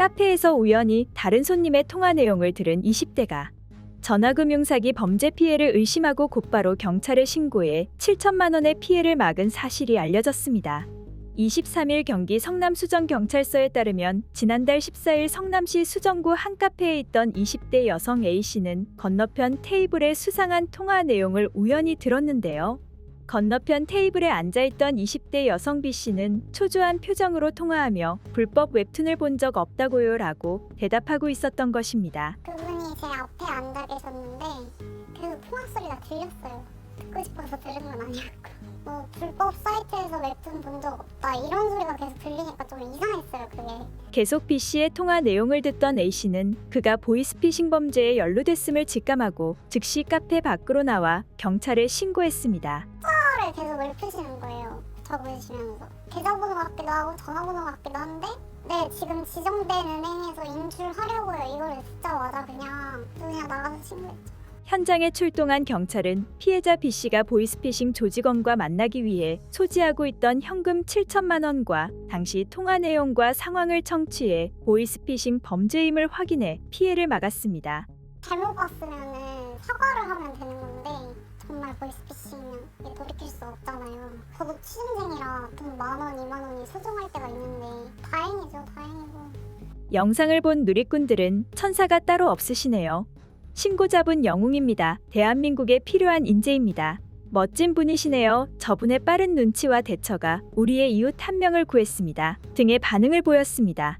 카페에서 우연히 다른 손님의 통화 내용을 들은 20대가 전화금융사기 범죄 피해를 의심하고 곧바로 경찰에 신고해 7천만 원의 피해를 막은 사실이 알려졌습니다. 23일 경기 성남 수정경찰서에 따르면 지난달 14일 성남시 수정구 한 카페에 있던 20대 여성 A씨는 건너편 테이블에 수상한 통화 내용을 우연히 들었는데요. 건너편 테이블에 앉아있던 20대 여성 B씨는 초조한 표정으로 통화하며 불법 웹툰을 본 적 없다고요 라고 대답하고 있었던 것입니다. 그분이 제 앞에 앉아 계셨는데 계속 통화 소리가 들렸어요. 듣고 싶어서 들은 건 아니었고 뭐 불법 사이트에서 웹툰 본 적 없다 이런 소리가 계속 들리니까 좀 이상했어요 그게. 계속 B씨의 통화 내용을 듣던 A씨는 그가 보이스피싱 범죄에 연루됐음을 직감하고 즉시 카페 밖으로 나와 경찰에 신고했습니다. 계속 읊으시는 거예요. 적으시면서 계좌번호 같기도 하고 전화번호 같기도 한데 네 지금 지정된 은행에서 인출하려고요. 이걸 듣자마자 그냥 그냥 나가서 신고했죠. 현장에 출동한 경찰은 피해자 B씨가 보이스피싱 조직원과 만나기 위해 소지하고 있던 현금 7천만 원과 당시 통화 내용과 상황을 청취해 보이스피싱 범죄임을 확인해 피해를 막았습니다. 잘못 봤으면은 사과를 하면 되는 건데 정말 보이스피싱이면 이게 돌이킬 수 없잖아요. 저도 취준생이라 돈 만 원, 이만 원이 소중할 때가 있는데 다행이죠, 다행이고. 영상을 본 누리꾼들은 천사가 따로 없으시네요. 신고자분 영웅입니다. 대한민국에 필요한 인재입니다. 멋진 분이시네요. 저분의 빠른 눈치와 대처가 우리의 이웃 한 명을 구했습니다. 등의 반응을 보였습니다.